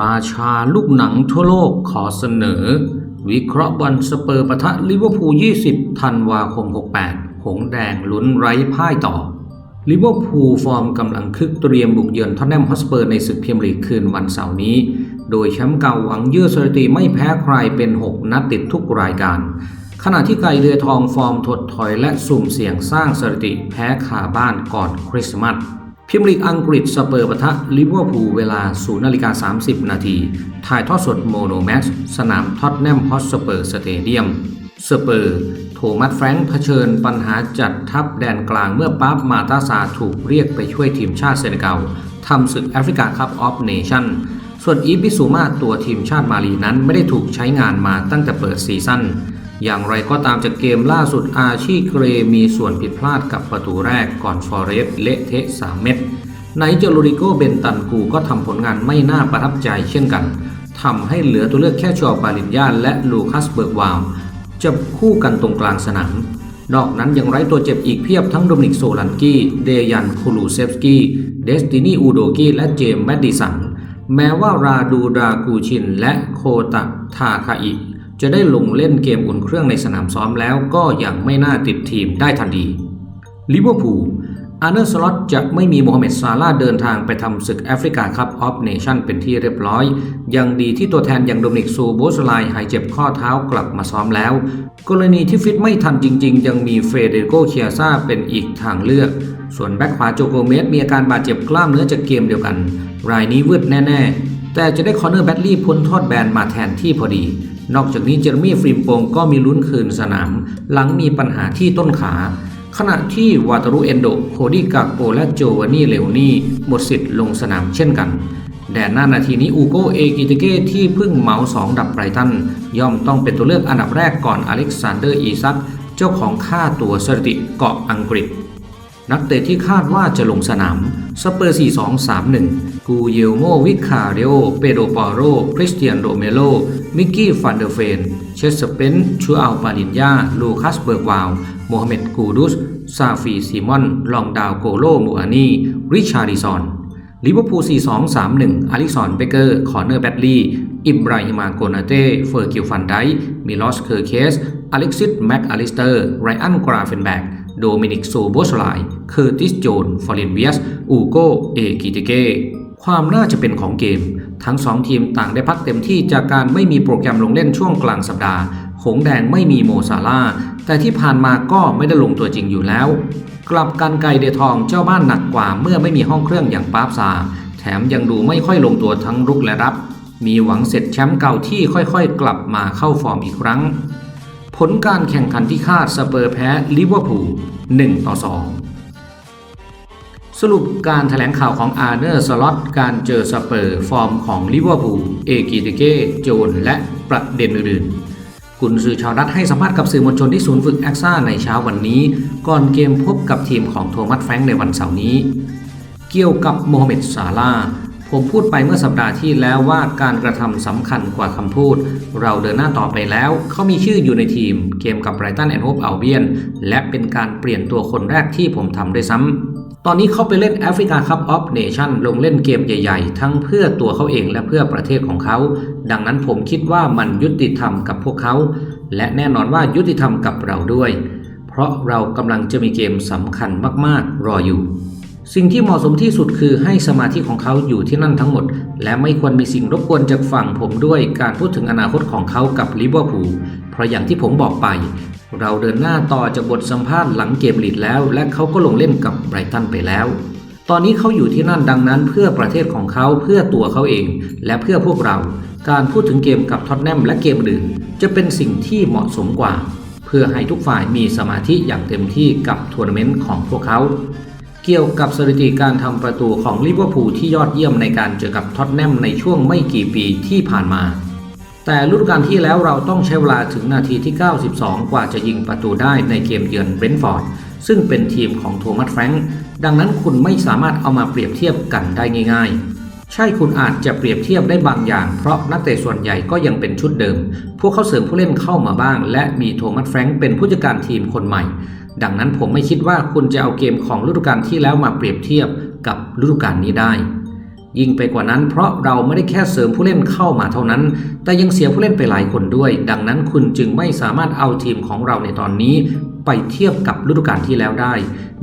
ราชาลูกหนังทั่วโลกขอเสนอ วิเคราะห์บอลสเปอร์ปะทะลิเวอร์พูล 20 ธันวาคม 68 หงแดงลุ้นไร้พ่ายต่อ ลิเวอร์พูลฟอร์มกำลังคึกเตรียมบุกเยือนท็อตแนมฮอสเปอร์ในศึกเมียร์ลีกคืนวันเสาร์นี้ โดยแชมป์เก่าหวังยืดสถิติไม่แพ้ใครเป็น 6 นัดติดทุกรายการ ขณะที่ไกลเรือทองฟอร์มถดถอยและสุ่มเสี่ยงสร้างสถิติแพ้คาบ้านก่อนคริสต์มาส พรีเมียร์ลีกอังกฤษสเปอร์ปะทะลิเวอร์พูลเวลา 0นาฬิกา30 นาที ถ่ายทอดสดโมโนแม็กซ์สนามท็อตแนมฮอตสเปอร์สเตเดียม สเปอร์ โทมัสแฟรงค์เผชิญปัญหาจัดทัพแดนกลางเมื่อปั๊บมาตาซาถูกเรียกไปช่วยทีมชาติเซเนกัลทำศึกแอฟริกาคัพออฟเนชั่น ส่วนอีบิสูมาตัวทีมชาติมาลีนั้นไม่ได้ถูกใช้งานมาตั้งแต่เปิดซีซั่น อย่างไรก็ตามจากเกมล่าสุดอาชีเกรมีส่วนผิดพลาดกับประตูแรกก่อนฟอเรสเละเทะ 3 เม็ดไหนจะโรดิโกเบนตันกูก็ทำผลงานไม่น่าประทับใจเช่นกันทำให้เหลือตัวเลือกแค่ชอปาลินยาและลูคัสเบิร์กวาวจะคู่กันตรงกลางสนาม นอกนั้นยังไร้ตัวเจ็บอีกเพียบทั้งโดมินิกโซลันกี้ เดยันคูลูเซฟสกี้ เดสตินีอูโดกี้ และเจมส์แมดดิสัน แม้ว่าราดูดรากูชิน และโคตะทาคาอิ จะได้ลงเล่นเกมอุ่นเครื่องในสนามซ้อมแล้วก็ยังไม่น่าติดทีมได้ทันทีลิเวอร์พูลอาร์เนอร์สล็อตจะไม่มีโมฮัมเหม็ดซาลาห์เดินทางไปทำศึกแอฟริกาคัพออฟเนชั่นเป็นที่เรียบร้อย ยังดีที่ตัวแทนอย่างโดมินิกซูโบสไลหายเจ็บข้อเท้ากลับมาซ้อมแล้ว กรณีที่ฟิตไม่ทันจริงๆ ยังมีเฟเดโกเคียซาเป็นอีกทางเลือก ส่วนแบ็คขวาโจโกเมสมีอาการบาดเจ็บกล้ามเนื้อจากเกมเดียวกัน รายนี้วืดแน่ ๆ แต่จะได้คอนเนอร์แบดลี่พ้นทอดแบนมาแทนที่พอดี นอกจากนี้เจอร์มี่ฟริมโปงก็มีลุ้นคืนสนาม หลังมีปัญหาที่ต้นขา ขณะที่วาตารุเอนโดโคดี้กากโปและโจวานี่เลวนี่หมดสิทธิ์ลงสนามเช่นกันแดนหน้านาทีนี้อูโกเอกิเตเก้ที่เพิ่งเหมาสองดับไบรตัน ย่อมต้องเป็นตัวเลือกอันดับแรกก่อนอเล็กซานเดอร์อีซัก เจ้าของค่าตัวสถิติเกาะอังกฤษ นักเตะที่คาดว่าจะลงสนามสเปอร์ 4231 กูเยลโมวิคาเรโอ เปโดปาโร คริสเตียนโรเมโล มิกกี้ฟันเดอร์เฟน เชสเปนชูอัลปาลินยา ลูคัสเบิร์กวาว โมฮัมเหม็ดกูดุส ซาฟีซีมอน ลองดาวโกโลมูอานี ริชาริซอน ลิเวอร์พูล 4231 อลิสันเบเกอร์ คอร์เนอร์แบดลีย์อิบราฮิมาโกนาเต้ เฟอร์กิลฟันไดมิลอส เคอร์เคส อเล็กซิส แม็กอลิสเตอร์ ไรอัน กราเฟนแบก โดมินิกโซโบสไลเคอร์ติสโจนฟอรินเวียสอูโกเอกิติเกความน่าจะเป็นของเกม ทั้งสองทีมต่างได้พักเต็มที่จากการไม่มีโปรแกรมลงเล่นช่วงกลางสัปดาห์ หงแดงไม่มีโมซาลาแต่ที่ผ่านมาก็ไม่ได้ลงตัวจริงอยู่แล้ว กลับกันไกเดทองเจ้าบ้านหนักกว่าเมื่อไม่มีห้องเครื่องอย่างปาบซา แถมยังดูไม่ค่อยลงตัวทั้งรุกและรับ มีหวังเสร็จแชมป์เก่าที่ค่อยๆ กลับมาเข้าฟอร์มอีกครั้ง ผลการแข่งขันที่คาดสเปอร์แพ้ลิเวอร์พูล1ต่อ 2 สรุปการถแถลงข่าวของอาร์เนอร์สล็อตการเจอสเปอร์ฟอร์มของลิเวอร์พูลเอกิตเกโจนและประเด็นอื่นๆกุนซือชาวรัฐให้สัมภาษณ์กับสื่อมวลชนที่ศูนย์ฝึกแอคซ่าในเช้าวันนี้ ก่อนเกมพบกับทีมของโทมัสแฟรงค์ในวันเสาร์นี้ เกี่ยวกับโมฮัมเหม็ดซาลา ผมพูดไปเมื่อสัปดาห์ที่แล้วว่าการกระทำสำคัญกว่าคำพูด เราเดินหน้าต่อไปแล้ว เขามีชื่ออยู่ในทีมเกมกับไบรตันแอนด์โฮปอัลเบียนและเป็นการเปลี่ยนตัวคนแรกที่ผมทำด้วยซ้ำตอนนี้เขาไปเล่นแอฟริกาคัพออฟเนชั่นลงเล่นเกมใหญ่ๆ ทั้งเพื่อตัวเขาเองและเพื่อประเทศของเขา ดังนั้นผมคิดว่ามันยุติธรรมกับพวกเขา และแน่นอนว่ายุติธรรมกับเราด้วย เพราะเรากำลังจะมีเกมสำคัญมากๆ รออยู่ สิ่งที่เหมาะสมที่สุดคือให้สมาธิของเขาอยู่ที่นั่นทั้งหมด และไม่ควรมีสิ่งรบกวนจากฝั่งผมด้วยการพูดถึงอนาคตของเขากับลิเวอร์พูลเพราะอย่างที่ผมบอกไป เราเดินหน้าต่อจากบทสัมภาษณ์หลังเกมลีดแล้ว และเขาก็ลงเล่นกับไบรตันไปแล้ว ตอนนี้เขาอยู่ที่นั่นดังนั้นเพื่อประเทศของเขาเพื่อตัวเขาเอง และเพื่อพวกเรา การพูดถึงเกมกับท็อตแนมและเกมอื่นจะเป็นสิ่งที่เหมาะสมกว่า เพื่อให้ทุกฝ่ายมีสมาธิอย่างเต็มที่กับทัวร์นาเมนต์ของพวกเขา เกี่ยวกับสถิติการทำประตูของลิเวอร์พูลที่ยอดเยี่ยมในการเจอกับท็อตแนมในช่วงไม่กี่ปีที่ผ่านมา แต่ฤดูกาลที่แล้วเราต้องใช้เวลาถึงนาทีที่ 92 กว่าจะยิงประตูได้ในเกมเยือนเบรนท์ฟอร์ดซึ่งเป็นทีมของโทมัสแฟรงค์ดังนั้นคุณไม่สามารถเอามาเปรียบเทียบกันได้ง่าย ๆ ใช่คุณอาจจะเปรียบเทียบได้บางอย่าง เพราะนักเตะส่วนใหญ่ก็ยังเป็นชุดเดิม พวกเขาเสริมผู้เล่นเข้ามาบ้าง และมีโทมัสแฟรงค์เป็นผู้จัดการทีมคนใหม่ ดังนั้นผมไม่คิดว่าคุณจะเอาเกมของฤดูกาลที่แล้วมาเปรียบเทียบกับฤดูกาลนี้ได้ ยิ่งไปกว่านั้นเพราะเราไม่ได้แค่เสริมผู้เล่นเข้ามาเท่านั้น แต่ยังเสียผู้เล่นไปหลายคนด้วย ดังนั้นคุณจึงไม่สามารถเอาทีมของเราในตอนนี้ ไปเทียบกับฤดูกาลที่แล้วได้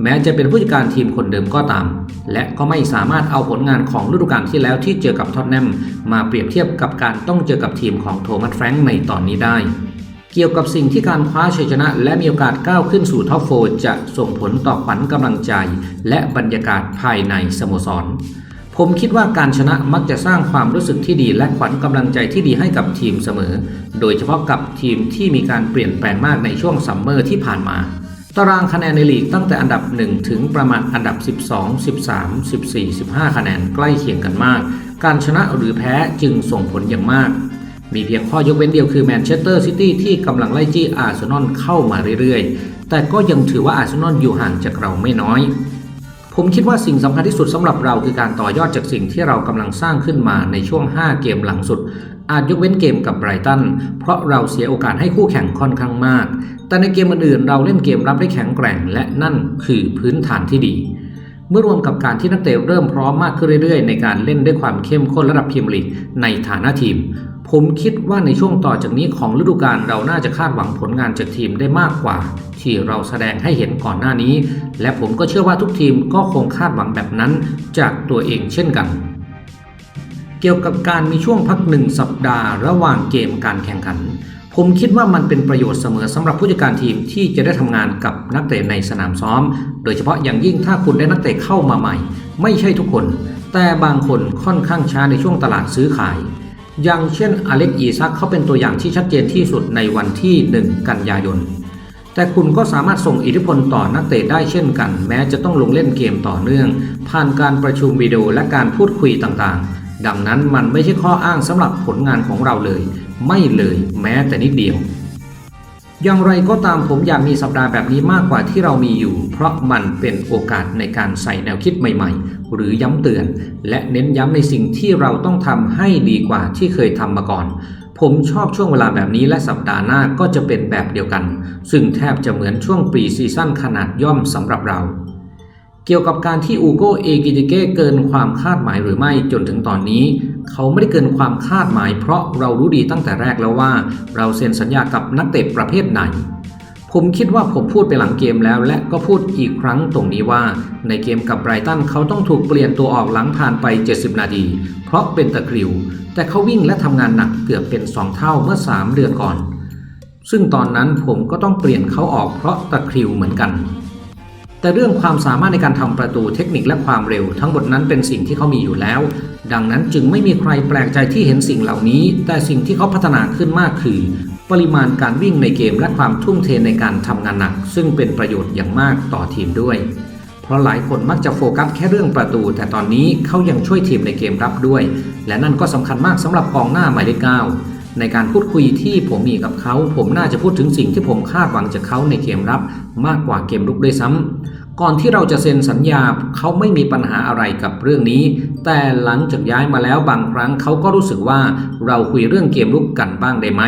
แม้จะเป็นผู้จัดการทีมคนเดิมก็ตาม และก็ไม่สามารถเอาผลงานของฤดูกาลที่แล้วที่เจอกับท็อตแนมมาเปรียบเทียบกับการต้องเจอกับทีมของโทมัสแฟรงค์ในตอนนี้ได้ เกี่ยวกับสิ่งที่การคว้าชัยชนะ และมีโอกาสก้าวขึ้นสู่ท็อปโฟร์จะส่งผลต่อขวัญกำลังใจ และบรรยากาศภายในสโมสร ผมคิดว่าการชนะมักจะสร้างความรู้สึกที่ดี และขวัญกำลังใจที่ดีให้กับทีมเสมอ โดยเฉพาะกับทีมที่มีการเปลี่ยนแปลงมากในช่วงซัมเมอร์ที่ผ่านมาตารางคะแนนในลีกตั้งแต่อันดับ 1 ถึงประมาณอันดับ 12 13 14 15 คะแนนใกล้เคียงกันมาก การชนะหรือแพ้จึงส่งผลอย่างมาก มีเพียงข้อยกเว้นเดียวคือแมนเชสเตอร์ซิตี้ที่กำลังไล่จี้อาร์เซนอลเข้ามาเรื่อยๆ แต่ก็ยังถือว่าอาร์เซนอลอยู่ห่างจากเราไม่น้อย ผมคิดว่าสิ่งสำคัญที่สุดสำหรับเราคือการต่อยอดจากสิ่งที่เรากำลังสร้างขึ้นมาในช่วง 5 เกมหลังสุด อาจยกเว้นเกมกับไบรตันเพราะเราเสียโอกาสให้คู่แข่งค่อนข้างมาก แต่ในเกมอื่นๆเราเล่นเกมรับได้แข็งแกร่ง และนั่นคือพื้นฐานที่ดีเมื่อรวมกับการที่นักเตะเริ่มพร้อมมากขึ้นเรื่อยๆ ในการเล่นด้วยความเข้มข้นระดับพรีเมียร์ลีกในฐานะทีม ผมคิดว่าในช่วงต่อจากนี้ของฤดูกาลเราน่าจะคาดหวังผลงานจากทีมได้มากกว่า ที่เราแสดงให้เห็นก่อนหน้านี้ และผมก็เชื่อว่าทุกทีมก็คงคาดหวังแบบนั้นจากตัวเองเช่นกัน เกี่ยวกับการมีช่วงพักหนึ่งสัปดาห์ระหว่างเกมการแข่งขัน ผมคิดว่ามันเป็นประโยชน์เสมอสำหรับผู้จัดการทีมที่จะได้ทำงานกับนักเตะในสนามซ้อม โดยเฉพาะอย่างยิ่งถ้าคุณได้นักเตะเข้ามาใหม่ ไม่ใช่ทุกคน แต่บางคนค่อนข้างช้าในช่วงตลาดซื้อขาย อย่างเช่นอเล็กอีซักเขาเป็นตัวอย่างที่ชัดเจนที่สุดในวันที่ 1 กันยายน แต่คุณก็สามารถส่งอิทธิพลต่อนักเตะได้เช่นกัน แม้จะต้องลงเล่นเกมต่อเนื่อง ผ่านการประชุมวิดีโอและการพูดคุยต่างๆ ดังนั้นมันไม่ใช่ข้ออ้างสำหรับผลงานของเราเลย ไม่เลยแม้แต่นิดเดียว อย่างไรก็ตามผมอยากมีสัปดาห์แบบนี้มากกว่าที่เรามีอยู่ เพราะมันเป็นโอกาสในการใส่แนวคิดใหม่ ๆ หรือย้ำเตือน และเน้นย้ำในสิ่งที่เราต้องทำให้ดีกว่าที่เคยทำมาก่อน ผมชอบช่วงเวลาแบบนี้และสัปดาห์หน้าก็จะเป็นแบบเดียวกัน ซึ่งแทบจะเหมือนช่วงปรีซีซั่นขนาดย่อมสำหรับเรา เกี่ยวกับการที่อูโกเอกิติเก้เกินความคาดหมายหรือไม่จนถึงตอนนี้ เขาไม่ได้เกินความคาดหมาย เพราะเรารู้ดีตั้งแต่แรกแล้วว่า เราเซ็นสัญญากับนักเตะประเภทไหน ผมคิดว่าผมพูดไปหลังเกมแล้ว และก็พูดอีกครั้งตรงนี้ว่า ในเกมกับไบรตันเขาต้องถูกเปลี่ยนตัวออกหลังผ่านไป 70 นาที เพราะเป็นตะคริว แต่เขาวิ่งและทำงานหนักเกือบเป็น 2 เท่าเมื่อ 3 เดือนก่อน ซึ่งตอนนั้นผมก็ต้องเปลี่ยนเขาออกเพราะตะคริวเหมือนกัน แต่เรื่องความสามารถในการทำประตูเทคนิคและความเร็ว ทั้งหมดนั้นเป็นสิ่งที่เขามีอยู่แล้ว ดังนั้นจึงไม่มีใครแปลกใจที่เห็นสิ่งเหล่านี้ แต่สิ่งที่เขาพัฒนาขึ้นมากคือ ปริมาณการวิ่งในเกมและความทุ่มเทในการทำงานหนัก ซึ่งเป็นประโยชน์อย่างมากต่อทีมด้วย เพราะหลายคนมักจะโฟกัสแค่เรื่องประตู แต่ตอนนี้เขายังช่วยทีมในเกมรับด้วย และนั่นก็สำคัญมากสำหรับกองหน้าหมายเลขเก้า ในการพูดคุยที่ผมมีกับเขา ผมน่าจะพูดถึงสิ่งที่ผมคาดหวังจากเขาในเกมรับมากกว่าเกมรุกด้วยซ้ำก่อนที่เราจะเซ็นสัญญาเขาไม่มีปัญหาอะไรกับเรื่องนี้ แต่หลังจากย้ายมาแล้วบางครั้งเขาก็รู้สึกว่าเราคุยเรื่องเกมรุกกันบ้างได้ไหม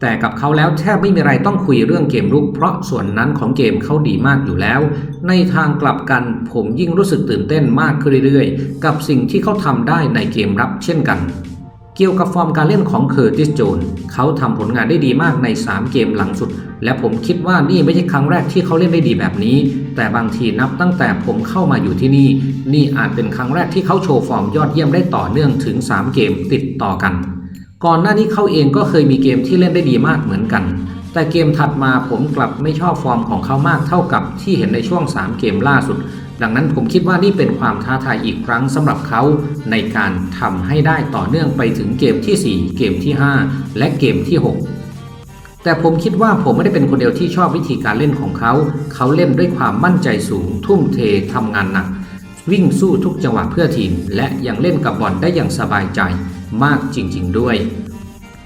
แต่กับเขาแล้วแทบไม่มีอะไรต้องคุยเรื่องเกมรุก เพราะส่วนนั้นของเกมเขาดีมากอยู่แล้ว ในทางกลับกันผมยิ่งรู้สึกตื่นเต้นมากขึ้นเรื่อยๆ กับสิ่งที่เขาทำได้ในเกมรับเช่นกัน เกี่ยวกับฟอร์มการเล่นของเคอร์ติสโจนเขาทำผลงานได้ดีมากใน 3 เกมหลังสุด และผมคิดว่านี่ไม่ใช่ครั้งแรกที่เขาเล่นได้ดีแบบนี้ แต่บางทีนับตั้งแต่ผมเข้ามาอยู่ที่นี่ นี่อาจเป็นครั้งแรกที่เขาโชว์ฟอร์มยอดเยี่ยมได้ต่อเนื่องถึง 3 เกมติดต่อกัน ก่อนหน้านี้เขาเองก็เคยมีเกมที่เล่นได้ดีมากเหมือนกัน แต่เกมถัดมาผมกลับไม่ชอบฟอร์มของเขามากเท่ากับที่เห็นในช่วง 3 เกมล่าสุด ดังนั้นผมคิดว่านี่เป็นความท้าทายอีกครั้งสำหรับเขาในการทำให้ได้ต่อเนื่องไปถึงเกมทีสี่ 4 เกมที่ 5 และเกมที่ 6 แต่ผมคิดว่าผมไม่ได้เป็นคนเดียวที่ชอบวิธีการเล่นของเขา เขาเล่นด้วยความมั่นใจสูง ทุ่มเททำงานหนัก วิ่งสู้ทุกจังหวะเพื่อทีม และยังเล่นกับบอลได้อย่างสบายใจมากจริง ๆ ด้วย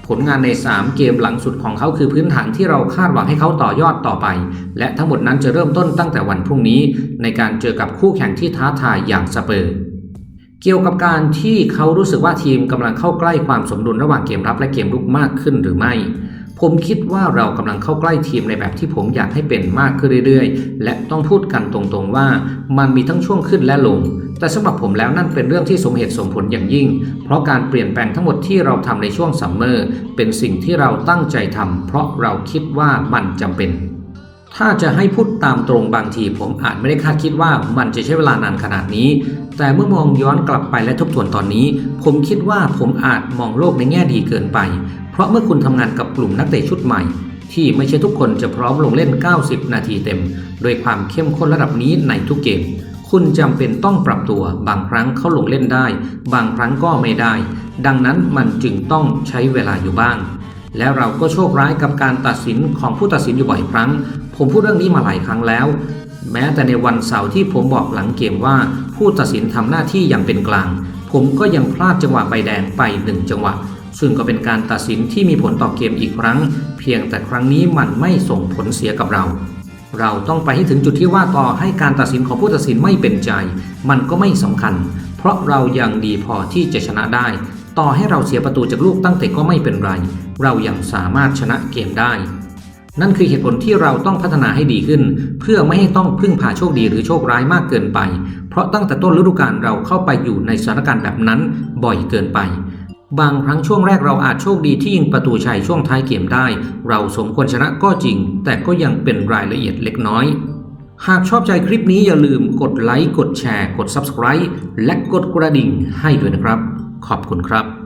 ผลงานใน 3 เกมหลังสุดของเขาคือพื้นฐานที่เราคาดหวังให้เขาต่อยอดต่อไป และทั้งหมดนั้นจะเริ่มต้นตั้งแต่วันพรุ่งนี้ ในการเจอกับคู่แข่งที่ท้าทายอย่างสเปอร์เกี่ยวกับการที่เขารู้สึกว่าทีมกำลังเข้าใกล้ความสมดุลระหว่างเกมรับและเกมรุกมากขึ้นหรือไม่ ผมคิดว่าเรากำลังเข้าใกล้ทีมในแบบที่ผมอยากให้เป็นมากขึ้นเรื่อยๆ และต้องพูดกันตรงๆว่า มันมีทั้งช่วงขึ้นและลง แต่สำหรับผมแล้วนั่นเป็นเรื่องที่สมเหตุสมผลอย่างยิ่ง เพราะการเปลี่ยนแปลงทั้งหมดที่เราทำในช่วงซัมเมอร์เป็นสิ่งที่เราตั้งใจทำเพราะเราคิดว่ามันจำเป็น ถ้าจะให้พูดตามตรงบางทีผมอาจไม่ได้คาดคิดว่ามันจะใช้เวลานานขนาดนี้ แต่เมื่อมองย้อนกลับไปและทบทวนตอนนี้ ผมคิดว่าผมอาจมองโลกในแง่ดีเกินไป เพราะเมื่อคุณทำงานกับกลุ่มนักเตะชุดใหม่ที่ไม่ใช่ทุกคนจะพร้อมลงเล่น 90 นาทีเต็ม โดยความเข้มข้นระดับนี้ในทุกเกม คุณจำเป็นต้องปรับตัว บางครั้งเขาลงเล่นได้ บางครั้งก็ไม่ได้ ดังนั้นมันจึงต้องใช้เวลาอยู่บ้าง แล้วเราก็โชคร้ายกับการตัดสินของผู้ตัดสินอยู่บ่อยครั้ง ผมพูดเรื่องนี้มาหลายครั้งแล้ว แม้แต่ในวันเสาร์ที่ผมบอกหลังเกมว่า ผู้ตัดสินทำหน้าที่อย่างเป็นกลาง ผมก็ยังพลาดจังหวะใบแดงไปหนึ่งจังหวะซึ่งก็เป็นการตัดสินที่มีผลต่อเกมอีกครั้ง เพียงแต่ครั้งนี้มันไม่ส่งผลเสียกับเรา เราต้องไปให้ถึงจุดที่ว่าต่อให้การตัดสินของผู้ตัดสินไม่เป็นใจ มันก็ไม่สำคัญ เพราะเรายังดีพอที่จะชนะได้ ต่อให้เราเสียประตูจากลูกตั้งแต่ก็ไม่เป็นไร เรายังสามารถชนะเกมได้ นั่นคือเหตุผลที่เราต้องพัฒนาให้ดีขึ้น เพื่อไม่ให้ต้องพึ่งพาโชคดีหรือโชคร้ายมากเกินไป เพราะตั้งแต่ต้นฤดูกาลเราเข้าไปอยู่ในสถานการณ์แบบนั้นบ่อยเกินไป บางครั้งช่วงแรกเราอาจโชคดีที่ยิงประตูชัยช่วงท้ายเกมได้ เราสมควรชนะก็จริง แต่ก็ยังเป็นรายละเอียดเล็กน้อย หากชอบใจคลิปนี้อย่าลืมกดไลค์ กดแชร์ กด Subscribe และกดกระดิ่งให้ด้วยนะครับ ขอบคุณครับ